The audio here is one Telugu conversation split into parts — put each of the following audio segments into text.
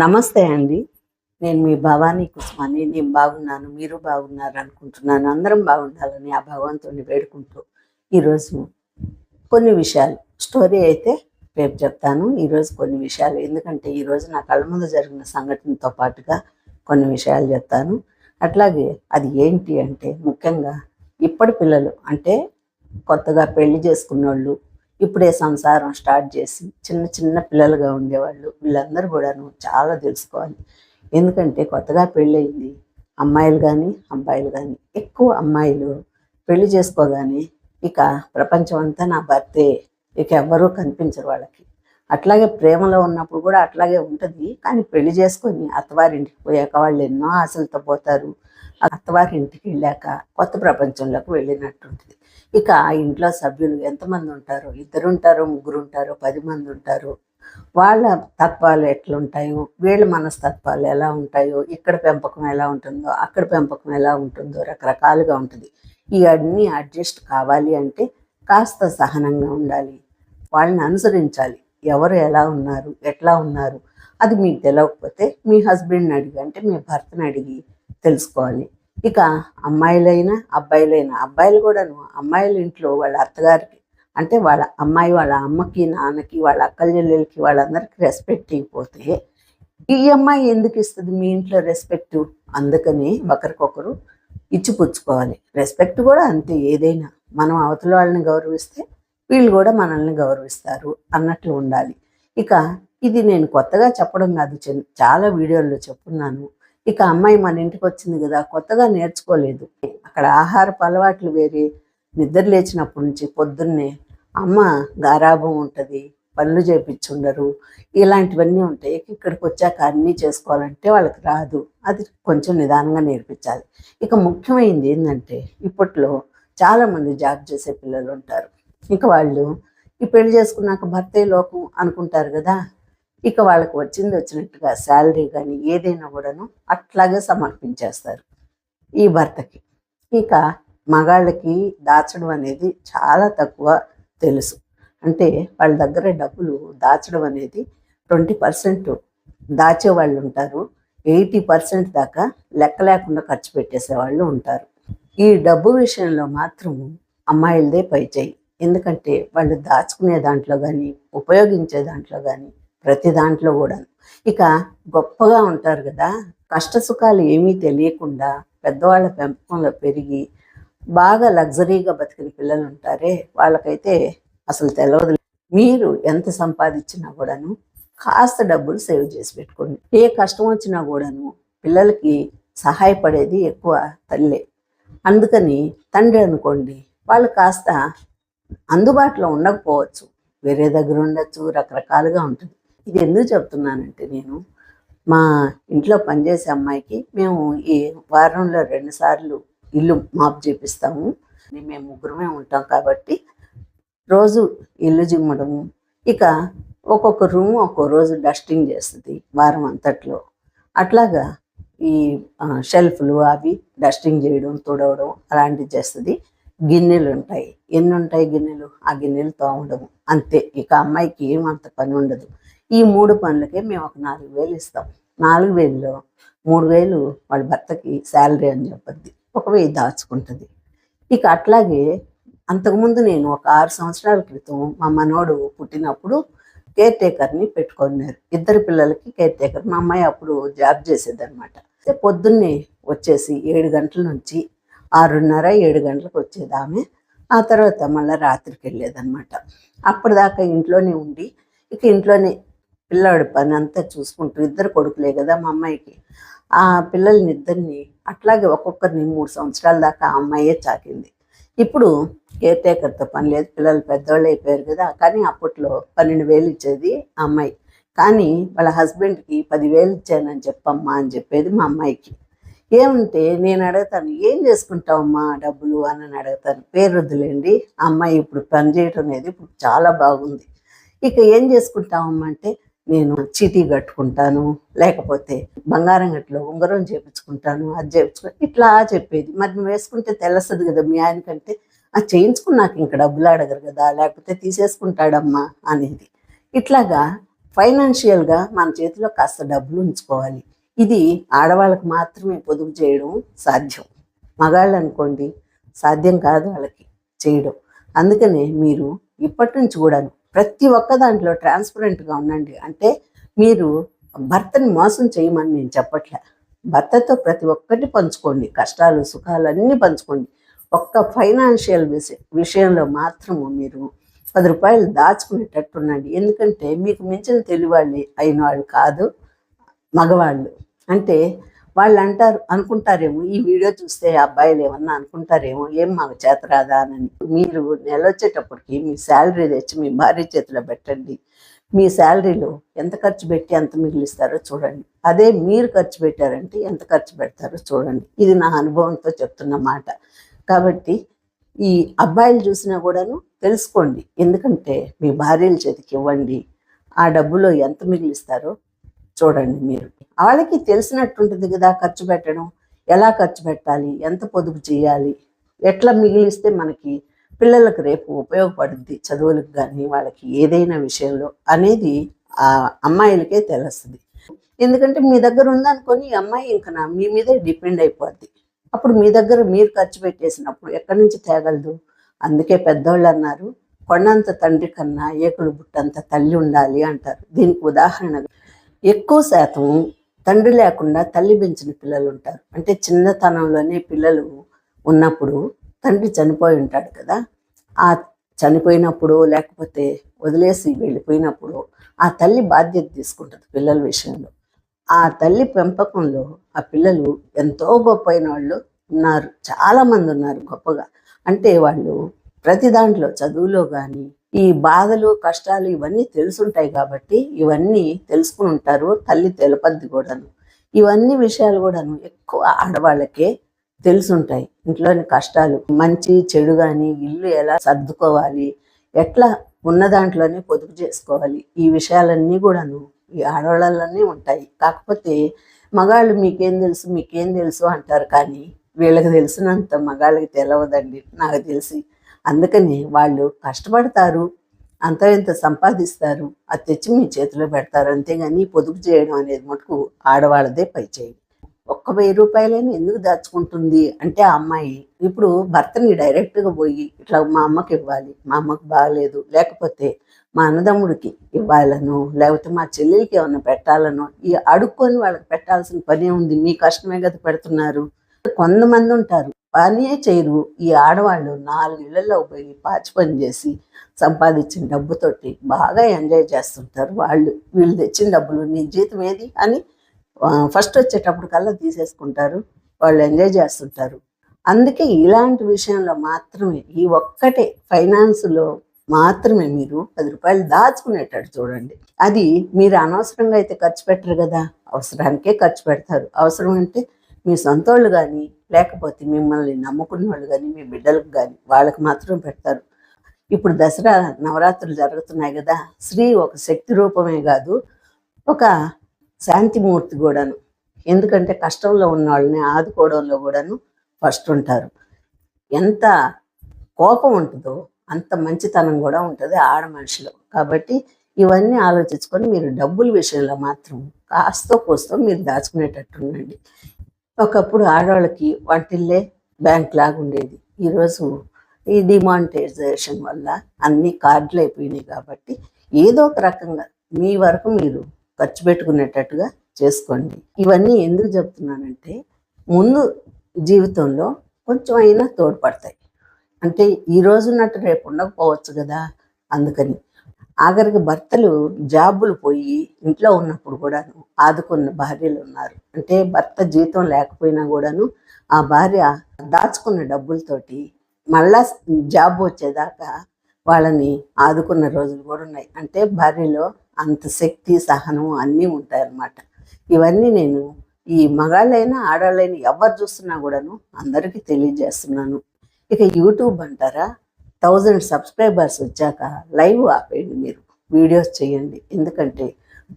నమస్తే అండి. నేను మీ భవానీ కుస్మాని. నేను బాగున్నాను. మీరు బాగున్నారు అనుకుంటున్నాను. అందరం బాగుండాలని ఆ భగవంతుడిని వేడుకుంటూ ఈరోజు కొన్ని విషయాలు స్టోరీ అయితే రేపు చెప్తాను. ఈరోజు కొన్ని విషయాలు ఎందుకంటే ఈరోజు నా కళ్ళ ముందు జరిగిన సంఘటనతో పాటుగా కొన్ని విషయాలు చెప్తాను. అట్లాగే అది ఏంటి అంటే ముఖ్యంగా ఇప్పటి పిల్లలు అంటే కొత్తగా పెళ్ళి చేసుకున్న వాళ్ళు ఇప్పుడే సంసారం స్టార్ట్ చేసి చిన్న చిన్న పిల్లలుగా ఉండేవాళ్ళు. వీళ్ళందరూ కూడాను చాలా తెలుసుకోవాలి. ఎందుకంటే కొత్తగా పెళ్ళయింది అమ్మాయిలు కానీ అబ్బాయిలు కానీ ఎక్కువ అమ్మాయిలు పెళ్ళి చేసుకోగానే ఇక ప్రపంచం అంతా నా భర్తే. ఇక ఎవ్వరూ కనిపించరు వాళ్ళకి. అట్లాగే ప్రేమలో ఉన్నప్పుడు కూడా అట్లాగే ఉంటుంది. కానీ పెళ్ళి చేసుకొని అత్తవారింటికి పోయాక వాళ్ళు ఎన్నో ఆశలతో పోతారు. ఆ అత్తవారింటికి వెళ్ళాక కొత్త ప్రపంచంలోకి వెళ్ళినట్టుంటుంది. ఇక ఆ ఇంట్లో సభ్యులు ఎంతమంది ఉంటారు? ఇద్దరు ఉంటారు ముగ్గురు ఉంటారు పది మంది ఉంటారు వాళ్ళ తత్వాలు ఎట్లుంటాయో? వీళ్ళ మనస్తత్వాలు ఎలా ఉంటాయో? ఇక్కడ పెంపకం ఎలా ఉంటుందో? అక్కడ పెంపకం ఎలా ఉంటుందో? రకరకాలుగా ఉంటుంది. ఇవన్నీ అడ్జస్ట్ కావాలి అంటే కాస్త సహనంగా ఉండాలి. వాళ్ళని అనుసరించాలి. ఎవరు ఎలా ఉన్నారు? ఎట్లా ఉన్నారు? అది మీకు తెలియకపోతే మీ హస్బెండ్ని అడిగి అంటే మీ భర్తని అడిగి తెలుసుకోవాలి. ఇక అమ్మాయిలైనా అబ్బాయిలైనా అబ్బాయిలు కూడాను అమ్మాయిల ఇంట్లో వాళ్ళ అత్తగారికి అంటే వాళ్ళ అమ్మాయి వాళ్ళ అమ్మకి నాన్నకి వాళ్ళ అక్కల చెల్లెలకి వాళ్ళందరికీ రెస్పెక్ట్ ఇవ్వకపోతే ఈ అమ్మాయి ఎందుకు ఇస్తుంది మీ ఇంట్లో రెస్పెక్ట్ అందుకని ఒకరికొకరు ఇచ్చిపుచ్చుకోవాలి రెస్పెక్ట్ కూడా అంతే ఏదైనా. మనం అవతల వాళ్ళని గౌరవిస్తే వీళ్ళు కూడా మనల్ని గౌరవిస్తారు అన్నట్లు ఉండాలి. ఇక ఇది నేను కొత్తగా చెప్పడం కాదు చాలా వీడియోల్లో చెప్పున్నాను. ఇక అమ్మాయి మన ఇంటికి వచ్చింది కదా కొత్తగా నేర్చుకోలేదు. అక్కడ ఆహారపు అలవాట్లు వేరే. నిద్ర లేచినప్పటి నుంచి పొద్దున్నే అమ్మ గారాభం ఉంటుంది పనులు చేపించుండరు ఇలాంటివన్నీ ఉంటాయి. ఇక్కడికి వచ్చాక అన్నీ చేసుకోవాలంటే వాళ్ళకి రాదు. అది కొంచెం నిదానంగా నేర్పించాలి. ఇక ముఖ్యమైనది ఏంటంటే ఇప్పట్లో చాలామంది జాబ్ చేసే పిల్లలు ఉంటారు. ఇక వాళ్ళు ఈ పెళ్ళి చేసుకున్నాక భర్తే లోకం అనుకుంటారు కదా ఇక వాళ్ళకి వచ్చింది వచ్చినట్టుగా శాలరీ కానీ ఏదైనా కూడాను అట్లాగే సమర్పించేస్తారు ఈ భర్తకి. ఇక మగాళ్ళకి దాచడం అనేది చాలా తక్కువ తెలుసు. అంటే వాళ్ళ దగ్గర డబ్బులు దాచడం అనేది ట్వంటీ పర్సెంట్ దాచే వాళ్ళు ఉంటారు. ఎయిటీ పర్సెంట్ దాకా లెక్క లేకుండా ఖర్చు పెట్టేసే వాళ్ళు ఉంటారు. ఈ డబ్బు విషయంలో మాత్రం అమ్మాయిలదే పై చేయి ఎందుకంటే వాళ్ళు దాచుకునే దాంట్లో కానీ ఉపయోగించే దాంట్లో కానీ ప్రతి దాంట్లో కూడా ఇక గొప్పగా ఉంటారు కదా కష్ట సుఖాలు ఏమీ తెలియకుండా పెద్దవాళ్ళ పెంపకంలో పెరిగి బాగా లగ్జరీగా బతికిన పిల్లలు ఉంటారే వాళ్ళకైతే అసలు తెలియదు మీరు ఎంత సంపాదించినా కూడాను కాస్త డబ్బులు సేవ్ చేసి పెట్టుకోండి. ఏ కష్టం వచ్చినా కూడాను పిల్లలకి సహాయపడేది ఎక్కువ తల్లే. అందుకని తండ్రి అనుకోండి వాళ్ళు కాస్త అందుబాటులో ఉండకపోవచ్చు. వేరే దగ్గర ఉండొచ్చు రకరకాలుగా ఉంటుంది. ఇది ఎందుకు చెప్తున్నానంటే నేను మా ఇంట్లో పనిచేసే అమ్మాయికి మేము ఈ వారంలో రెండు సార్లు ఇల్లు మాప్ చేపిస్తాము. మేము ముగ్గురమే ఉంటాం కాబట్టి రోజు ఇల్లు జిమ్మడము. ఇక ఒక్కొక్క రూమ్ ఒక్కో రోజు డస్టింగ్ చేస్తుంది వారం అంతట్లో. అట్లాగా ఈ షెల్ఫ్లు అవి డస్టింగ్ చేయడం తుడవడం అలాంటివి చేస్తుంది. గిన్నెలు ఉంటాయి. ఎన్ని ఉంటాయి గిన్నెలు? ఆ గిన్నెలు తోమడం అంతే. ఇక అమ్మాయికి ఏమంత పని ఉండదు. ఈ మూడు పనులకే మేము ఒక నాలుగు వేలు ఇస్తాం. నాలుగు వేలలో మూడు వేలు వాళ్ళ భర్తకి శాలరీ అని చెప్పద్ది. ఒక వెయ్యి దాచుకుంటుంది. ఇక అట్లాగే అంతకుముందు నేను ఒక ఆరు సంవత్సరాల క్రితం మా మనోడు పుట్టినప్పుడు కేర్ టేకర్ని పెట్టుకున్నారు. ఇద్దరు పిల్లలకి కేర్ టేకర్ మా అమ్మాయి అప్పుడు జాబ్ చేసేది అనమాట పొద్దున్నే వచ్చేసి ఏడు గంటల నుంచి ఆరున్నర ఏడు గంటలకు వచ్చేది ఆమె. ఆ తర్వాత మళ్ళీ రాత్రికి వెళ్ళేదన్నమాట. అప్పటిదాకా ఇంట్లోనే ఉండి ఇక ఇంట్లోనే పిల్లాడి పని అంతా చూసుకుంటూ ఇద్దరు కొడుకులే కదా మా అమ్మాయికి. ఆ పిల్లల్ని ఇద్దరిని అట్లాగే ఒక్కొక్కరిని మూడు సంవత్సరాల దాకా ఆ అమ్మాయే చాకింది. ఇప్పుడు కేర్ టేకర్తో పని లేదు పిల్లలు పెద్దవాళ్ళు అయిపోయారు కదా కానీ అప్పట్లో పన్నెండు వేలు ఇచ్చేది ఆ అమ్మాయి. కానీ వాళ్ళ హస్బెండ్కి పదివేలు ఇచ్చానని చెప్పమ్మా అని చెప్పేది మా అమ్మాయికి. ఏమంటే నేను అడుగుతాను ఏం చేసుకుంటావమ్మా డబ్బులు? అని అడుగుతాను. పేరు వద్దులేండి అమ్మాయి ఇప్పుడు పని చేయటం అనేది ఇప్పుడు చాలా బాగుంది. ఇక ఏం చేసుకుంటావమ్మా అంటే నేను చీటీ కట్టుకుంటాను లేకపోతే బంగారం గట్లో ఉంగరం చేపించుకుంటాను అది చేపించుకో ఇట్లా చెప్పేది. మరి నువ్వు వేసుకుంటే తెలుస్తుంది కదా మీ ఆయనకంటే ఆ చేయించుకున్నాక ఇంక డబ్బులు అడగరు కదా లేకపోతే తీసేసుకుంటాడమ్మా అనేది. ఇట్లాగా ఫైనాన్షియల్గా మన చేతిలో కాస్త డబ్బులు ఉంచుకోవాలి. ఇది ఆడవాళ్ళకి మాత్రమే పొదుపు చేయడం సాధ్యం. మగాళ్ళు అనుకోండి సాధ్యం కాదు వాళ్ళకి చేయడం. అందుకనే మీరు ఇప్పటి నుంచి కూడా ప్రతి ఒక్క దాంట్లో ట్రాన్స్పరెంట్గా ఉండండి. అంటే మీరు భర్తని మోసం చేయమని నేను చెప్పట్లే. భర్తతో ప్రతి ఒక్కటి పంచుకోండి. కష్టాలు సుఖాలు అన్నీ పంచుకోండి. ఒక్క ఫైనాన్షియల్ విషయ విషయంలో మాత్రము మీరు పది రూపాయలు దాచుకునేటట్టు ఉండండి ఎందుకంటే మీకు మించిన తెలివాళ్ళు అయిన వాళ్ళు కాదు మగవాళ్ళు. అంటే వాళ్ళు అంటారు అనుకుంటారేమో. ఈ వీడియో చూస్తే అబ్బాయిలు ఏమన్నా అనుకుంటారేమో ఏం మాకు చేత రాదా? అని. మీరు నెల వచ్చేటప్పటికి మీ శాలరీ తెచ్చి మీ భార్య చేతిలో పెట్టండి. మీ శాలరీలో ఎంత ఖర్చు పెట్టి ఎంత మిగిలిస్తారో చూడండి. అదే మీరు ఖర్చు పెట్టారంటే ఎంత ఖర్చు పెడతారో చూడండి. ఇది నా అనుభవంతో చెప్తున్న మాట. కాబట్టి ఈ అబ్బాయిలు చూసినా కూడాను తెలుసుకోండి. ఎందుకంటే మీ భార్యల చేతికి ఇవ్వండి. ఆ డబ్బులో ఎంత మిగిలిస్తారో చూడండి మీరు. వాళ్ళకి తెలిసినట్టుంటుంది కదా ఖర్చు పెట్టడం ఎలా ఖర్చు పెట్టాలి ఎంత పొదుపు చేయాలి ఎట్లా మిగిలిస్తే మనకి పిల్లలకు రేపు ఉపయోగపడుద్ది చదువులకు కానీ వాళ్ళకి ఏదైనా విషయంలో అనేది ఆ అమ్మాయిలకే తెలుస్తుంది. ఎందుకంటే మీ దగ్గర ఉందనుకొని ఈ అమ్మాయి ఇంకా నా మీ మీదే డిపెండ్ అయిపోద్ది. అప్పుడు మీ దగ్గర మీరు ఖర్చు పెట్టేసినప్పుడు ఎక్కడి నుంచి తేగలదు? అందుకే పెద్దోళ్ళు అన్నారు కొండంత తండ్రి కన్నా ఏకులు బుట్టంత తల్లి ఉండాలి అంటారు. దీనికి ఉదాహరణగా ఎక్కువ శాతం తండ్రి లేకుండా తల్లి పెంచిన పిల్లలు ఉంటారు అంటే చిన్నతనంలోనే పిల్లలు ఉన్నప్పుడు తండ్రి చనిపోయి ఉంటాడు కదా. ఆ చనిపోయినప్పుడు లేకపోతే వదిలేసి వెళ్ళిపోయినప్పుడు ఆ తల్లి బాధ్యత తీసుకుంటుంది పిల్లల విషయంలో. ఆ తల్లి పెంపకంలో ఆ పిల్లలు ఎంతో గొప్పైన వాళ్ళు ఉన్నారు చాలామంది ఉన్నారు గొప్పగా. అంటే వాళ్ళు ప్రతి దాంట్లో చదువులో కానీ ఈ బాధలు కష్టాలు ఇవన్నీ తెలుసుంటాయి కాబట్టి ఇవన్నీ తెలుసుకుని ఉంటారు తల్లి తెలపద్ది కూడాను. ఇవన్నీ విషయాలు కూడాను ఎక్కువ ఆడవాళ్ళకే తెలుసుంటాయి. ఇంట్లోని కష్టాలు మంచి చెడు కానీ ఇల్లు ఎలా సర్దుకోవాలి ఎట్లా ఉన్న దాంట్లోనే పొదుపు చేసుకోవాలి ఈ విషయాలన్నీ కూడాను ఈ ఆడవాళ్ళలోనే ఉంటాయి. కాకపోతే మగాళ్ళు మీకేం తెలుసు మీకేం తెలుసు అంటారు కానీ వీళ్ళకి తెలిసినంత మగాళ్ళకి తెలవదండి నాకు తెలిసి. అందుకని వాళ్ళు కష్టపడతారు అంత ఇంత సంపాదిస్తారు అది తెచ్చి మీ చేతిలో పెడతారు. అంతేగాని పొదుపు చేయడం అనేది మటుకు ఆడవాళ్ళదే పై చేయి. ఒక్క వెయ్యి రూపాయలైనా ఎందుకు దాచుకుంటుంది? అంటే ఆ అమ్మాయి ఇప్పుడు భర్తని డైరెక్ట్గా పోయి ఇట్లా మా అమ్మకి ఇవ్వాలి మా అమ్మకి బాగలేదు లేకపోతే మా అన్నదమ్ముడికి ఇవ్వాలనో లేకపోతే మా చెల్లెలకి ఏమన్నా పెట్టాలనో ఈ అడుక్కొని వాళ్ళకి పెట్టాల్సిన పనే ఉంది. మీ కష్టమే కదా పెడుతున్నారు. కొంతమంది ఉంటారు. పనే చేయరు. ఈ ఆడవాళ్ళు నాలుగేళ్ళలో పోయి పాచి పని చేసి సంపాదించిన డబ్బుతోటి బాగా ఎంజాయ్ చేస్తుంటారు వాళ్ళు. వీళ్ళు తెచ్చిన డబ్బులు నీ జీతం ఏది అని ఫస్ట్ వచ్చేటప్పుడు కల్లా తీసేసుకుంటారు. వాళ్ళు ఎంజాయ్ చేస్తుంటారు. అందుకే ఇలాంటి విషయంలో మాత్రమే ఈ ఒక్కటే ఫైనాన్స్లో మాత్రమే మీరు పది రూపాయలు దాచుకునేటట్టు చూడండి. అది మీరు అనవసరంగా అయితే ఖర్చు పెట్టరు కదా. అవసరానికే ఖర్చు పెడతారు. అవసరం అంటే మీ సొంతోళ్ళు కానీ లేకపోతే మిమ్మల్ని నమ్ముకున్న వాళ్ళు కానీ మీ బిడ్డలకు కానీ వాళ్ళకి మాత్రం పెడతారు. ఇప్పుడు దసరా నవరాత్రులు జరుగుతున్నాయి కదా శ్రీ ఒక శక్తి రూపమే కాదు ఒక శాంతిమూర్తి కూడాను. ఎందుకంటే కష్టంలో ఉన్న వాళ్ళని ఆదుకోవడంలో కూడాను ఫస్ట్ ఉంటారు. ఎంత కోపం ఉంటుందో అంత మంచితనం కూడా ఉంటుంది ఆడ మనిషిలో. కాబట్టి ఇవన్నీ ఆలోచించుకొని మీరు డబ్బుల విషయంలో మాత్రం కాస్తో కోస్తో మీరు దాచుకునేటట్టు ఉండండి ఒకప్పుడు ఆడవాళ్ళకి వంటిల్లే బ్యాంక్ లాగా ఉండేది ఈరోజు ఈ డిమానిటైజేషన్ వల్ల అన్ని కార్డులు అయిపోయినాయి కాబట్టి ఏదో ఒక రకంగా మీ వరకు మీరు ఖర్చు పెట్టుకునేటట్టుగా చేసుకోండి. ఇవన్నీ ఎందుకు చెప్తున్నానంటే ముందు జీవితంలో కొంచెం అయినా తోడ్పడతాయి. అంటే ఈ రోజు ఉన్నట్టు రేపు ఉండకపోవచ్చు కదా అందుకని. ఆఖరికి భర్తలు జాబులు పోయి ఇంట్లో ఉన్నప్పుడు కూడాను ఆదుకున్న భార్యలు ఉన్నారు. అంటే భర్త జీతం లేకపోయినా కూడాను ఆ భార్య దాచుకున్న డబ్బులతోటి మళ్ళా జాబ్ వచ్చేదాకా వాళ్ళని ఆదుకున్న రోజులు కూడా ఉన్నాయి. అంటే భార్యలో అంత శక్తి సహనం అన్నీ ఉంటాయన్నమాట. ఇవన్నీ నేను ఈ మగాళ్ళైనా ఆడవాళ్ళైనా ఎవరు చూస్తున్నా కూడాను అందరికీ తెలియజేస్తున్నాను. ఇక యూట్యూబ్ అంటారా? థౌజండ్ సబ్స్క్రైబర్స్ వచ్చాక లైవ్ ఆపేయండి మీరు. వీడియోస్ చేయండి. ఎందుకంటే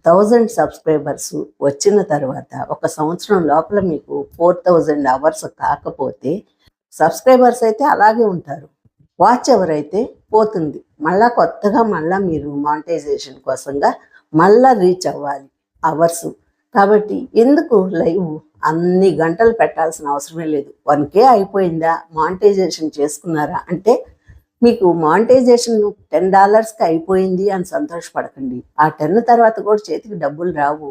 థౌజండ్ సబ్స్క్రైబర్స్ వచ్చిన తర్వాత ఒక సంవత్సరం లోపల మీకు ఫోర్ థౌజండ్ అవర్స్ కాకపోతే సబ్స్క్రైబర్స్ అయితే అలాగే ఉంటారు. వాచ్ ఎవరైతే పోతుంది మళ్ళా కొత్తగా మళ్ళా మీరు మానిటైజేషన్ కోసంగా మళ్ళా రీచ్ అవ్వాలి అవర్స్. కాబట్టి ఎందుకు లైవ్ అన్ని గంటలు పెట్టాల్సిన అవసరమే లేదు. వన్ కే అయిపోయిందా? మానిటైజేషన్ చేసుకున్నారా? అంటే మీకు మానిటైజేషన్ టెన్ డాలర్స్కి అయిపోయింది అని సంతోషపడకండి. ఆ టెన్ తర్వాత కూడా చేతికి డబ్బులు రావు.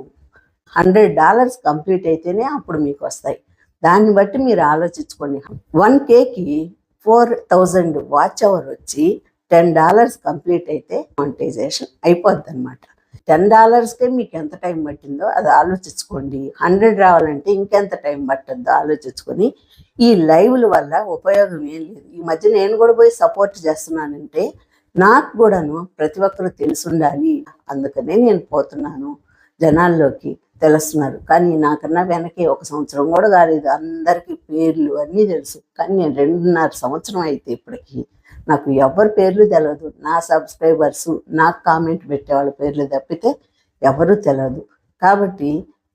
హండ్రెడ్ డాలర్స్ కంప్లీట్ అయితేనే అప్పుడు మీకు వస్తాయి. దాన్ని బట్టి మీరు ఆలోచించుకోండి. వన్ కేకి ఫోర్ థౌజండ్ వాచ్ అవర్ వచ్చి టెన్ డాలర్స్ కంప్లీట్ అయితే మానిటైజేషన్ అయిపోద్ది అనమాట టెన్ డాలర్స్కే మీకు ఎంత టైం పట్టిందో అది ఆలోచించుకోండి. హండ్రెడ్ రావాలంటే ఇంకెంత టైం పట్టద్దో ఆలోచించుకొని ఈ లైవ్ల వల్ల ఉపయోగం ఏం లేదు. ఈ మధ్య నేను కూడా పోయి సపోర్ట్ చేస్తున్నానంటే నాకు కూడాను ప్రతి ఒక్కరు తెలుసుండాలి. అందుకనే నేను పోతున్నాను. జనాల్లోకి తెలుస్తున్నారు. కానీ నాకన్నా వెనకే ఒక సంవత్సరం కూడా కాలేదు. అందరికీ పేర్లు అన్నీ తెలుసు. కానీ నేను రెండున్నర సంవత్సరం అయితే ఇప్పటికీ నాకు ఎవరి పేర్లు తెలియదు నా సబ్స్క్రైబర్స్ నాకు కామెంట్ పెట్టే వాళ్ళ పేర్లు తప్పితే ఎవరు తెలియదు కాబట్టి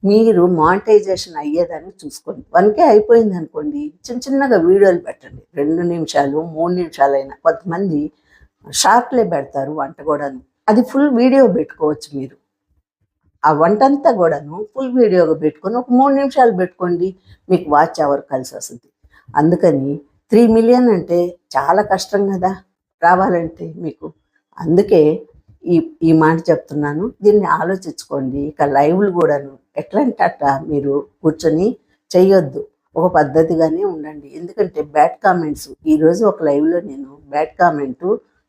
మీరు మానిటైజేషన్ అయ్యేదాన్ని చూసుకోండి. వన్కే అయిపోయింది అనుకోండి చిన్న చిన్నగా వీడియోలు పెట్టండి. రెండు నిమిషాలు మూడు నిమిషాలు అయినా కొంతమంది షార్ట్లే పెడతారు వంట కూడాను. అది ఫుల్ వీడియో పెట్టుకోవచ్చు మీరు. ఆ వంట అంతా కూడాను ఫుల్ వీడియోగా పెట్టుకొని ఒక మూడు నిమిషాలు పెట్టుకోండి మీకు వాచ్ అవర్ కలిసి వస్తుంది. అందుకని త్రీ మిలియన్ అంటే చాలా కష్టం కదా రావాలంటే మీకు. అందుకే ఈ ఈ మాట చెప్తున్నాను. దీన్ని ఆలోచించుకోండి. ఇక లైవ్లు కూడాను ఎట్లాంటి అట్ట మీరు కూర్చొని చెయ్యొద్దు. ఒక పద్ధతిగానే ఉండండి. ఎందుకంటే బ్యాడ్ కామెంట్స్ ఈరోజు ఒక లైవ్లో నేను బ్యాడ్ కామెంట్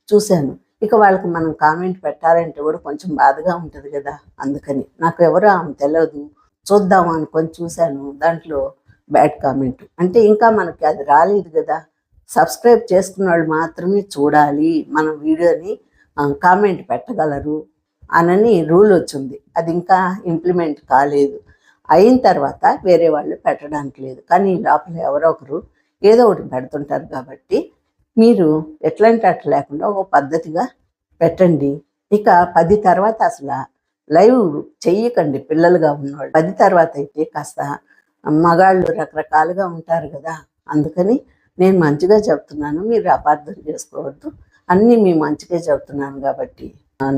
చూశాను. ఇక వాళ్ళకి మనం కామెంట్ పెట్టాలంటే కూడా కొంచెం బాధగా ఉంటుంది కదా. అందుకని నాకు ఎవరు ఆమె తెలియదు చూద్దాం అనుకొని చూశాను దాంట్లో బ్యాడ్ కామెంట్ అంటే ఇంకా మనకి అది రాలేదు కదా. సబ్స్క్రైబ్ చేసుకున్న వాళ్ళు మాత్రమే చూడాలి. మన వీడియోని కామెంట్ పెట్టగలరు అనని రూల్ వచ్చింది. అది ఇంకా ఇంప్లిమెంట్ కాలేదు. అయిన తర్వాత వేరే వాళ్ళు పెట్టడానికి లేదు. కానీ లోపల ఎవరో ఒకరు ఏదో ఒకటి పెడుతుంటారు కాబట్టి మీరు ఎట్లాంటి అట్లా లేకుండా ఒక పద్ధతిగా పెట్టండి. ఇక పది తర్వాత అసలు లైవ్ చెయ్యకండి పిల్లలుగా ఉన్నవాళ్ళు. పది తర్వాత అయితే కాస్త మగాళ్ళు రకరకాలుగా ఉంటారు కదా. అందుకని నేను మంచిగా చెప్తున్నాను. మీరు అపార్థం చేసుకోవద్దు. అన్నీ మీ మంచిగా చెబుతున్నాను కాబట్టి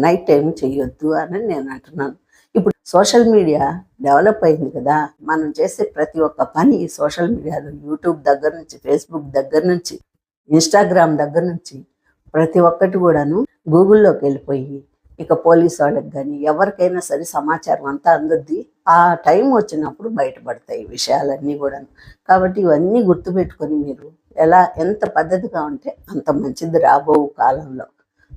నైట్ టైం చేయొద్దు అని నేను అంటున్నాను. ఇప్పుడు సోషల్ మీడియా డెవలప్ అయింది కదా మనం చేసే ప్రతి ఒక్క పని సోషల్ మీడియాలో యూట్యూబ్ దగ్గర నుంచి ఫేస్బుక్ దగ్గర నుంచి ఇన్స్టాగ్రామ్ దగ్గర నుంచి ప్రతి ఒక్కటి కూడాను గూగుల్లోకి వెళ్ళిపోయి ఇక పోలీస్ వాళ్ళకి కానీ ఎవరికైనా సరే సమాచారం అంతా అందుద్ది. ఆ టైం వచ్చినప్పుడు బయటపడతాయి విషయాలన్నీ కూడా కాబట్టి ఇవన్నీ గుర్తుపెట్టుకొని మీరు ఎలా ఎంత పద్ధతిగా ఉంటే అంత మంచిది రాబో కాలంలో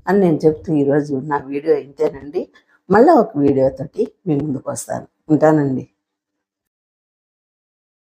అని నేను చెప్తూ ఈరోజు నా వీడియో ఇంతేనండి. మళ్ళీ ఒక వీడియోతోటి మీ ముందుకు వస్తాను. ఉంటానండి.